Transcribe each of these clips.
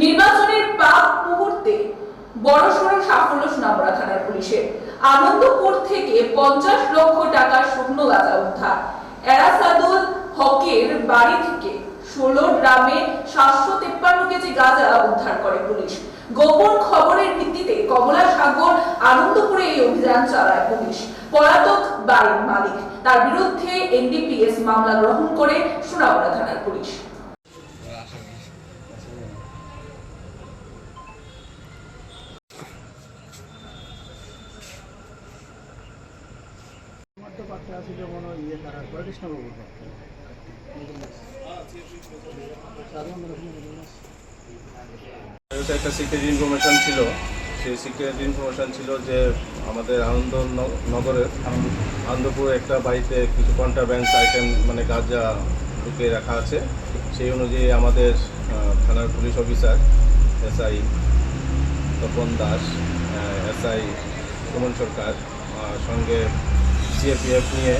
নির্বাচনের পাক মুহূর্তে বড়সড় সাফল্য সোনামুড়া থানার পুলিশের আনন্দপুর থেকে পঞ্চাশ লক্ষ টাকার শুকনো গাঁজা উদ্ধার। এরাসাদুল হকের বাড়ি থেকে ষোলো গ্রামে সাতশো তেপ্পান্ন কেজি গাঁজা উদ্ধার করে পুলিশ। গোপন খবরের ভিত্তিতে কমলা সাগর আনন্দপুরে এই অভিযান চালায় পুলিশ। পলাতক বাড়ির মালিক, তার বিরুদ্ধে এনডিপিএস মামলা গ্রহণ করে সোনামুড়া থানার পুলিশ। তো ইয়ে একটা সিক্রেট ইনফরমেশন ছিল। সেই সিক্রেট ইনফরমেশন ছিল যে আমাদের আনন্দ নগরের আনন্দপুর একটা বাড়িতে কিছু কন্ট্রাব্যান্স আইটেম মানে গাঁজা ঢুকিয়ে রাখা আছে। সেই অনুযায়ী আমাদের থানার police officer, SI Tapan Das SI Suman Sarkar সঙ্গে সিএপিএফ নিয়ে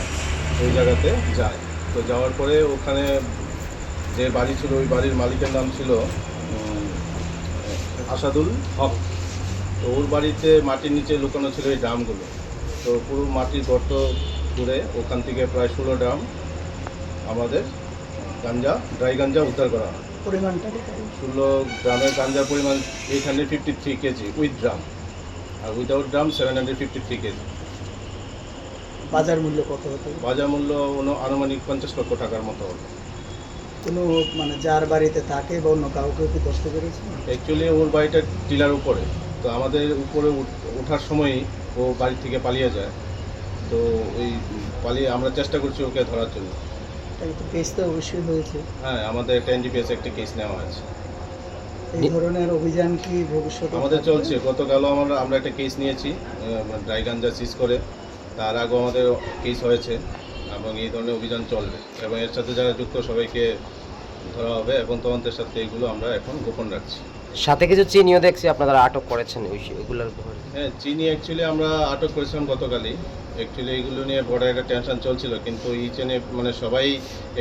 ওই জায়গাতে যায়। তো যাওয়ার পরে ওখানে যে বাড়ি ছিল ওই বাড়ির মালিকের নাম ছিল আসাদুল হক। তো ওর বাড়িতে মাটির নিচে লুকানো ছিল এই ড্রামগুলো। তো পুরো মাটির গর্ত করে ওখান থেকে প্রায় ষোলো ড্রাম আমাদের গাঞ্জা ড্রাই গাঞ্জা উদ্ধার করা হয়। পরিমাণটা ষোলো গ্রামের গাঞ্জার পরিমাণ eight hundred fifty three KG with drum R without drum seven hundred fifty three KG. বাজার মূল্য কত হতো? বাজার মূল্য আনুমানিক পঞ্চাশ লক্ষ টাকার মতো হবে কোনো মানে যার বাড়িতে থাকে বা অন্য কাউকে কি কষ্ট করেছে? অ্যাকচুয়ালি ওর বাড়িটা টিলার উপরে। তো আমাদের উপরে ওঠার সময়ই ও বাড়ি থেকে পালিয়ে যায়। তো ওই পালিয়ে আমরা চেষ্টা করছি ওকে ধরার জন্য। কেস তো অবশ্যই হয়েছে। হ্যাঁ আমাদের একটা এনডিপিএস একটা কেস নেওয়া আছে এই ধরনের অভিযান কি ভবিষ্যতে আমাদের চলছে। গতকালও আমরা আমরা একটা কেস নিয়েছি ড্রাই গাঞ্জা সিজ করে। তার আগেও আমাদের কেস হয়েছে এবং এই ধরনের অভিযান চলবে এবং এর সাথে যারা যুক্ত সবাইকে ধরা হবে এবং তদন্তের সাথে এগুলো আমরা এখন গোপন রাখছি। সাথে কিছু চিনিও দেখছি আপনারা আটক করেছেন ওই এগুলোর ব্যাপারে হ্যাঁ চিনি অ্যাকচুয়ালি আমরা আটক করেছিলাম গতকালই। অ্যাকচুয়ালি এগুলো নিয়ে বড় একটা টেনশন চলছিল কিন্তু এই চেনে মানে সবাই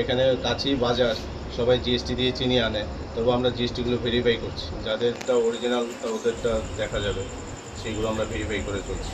এখানে কাছেই বাজার সবাই জিএসটি দিয়ে চিনি আনে তবু আমরা জিএসটিগুলো ভেরিফাই করছি। যাদেরটা অরিজিনাল ওদেরটা দেখা যাবে সেইগুলো আমরা ভেরিফাই করে চলছি।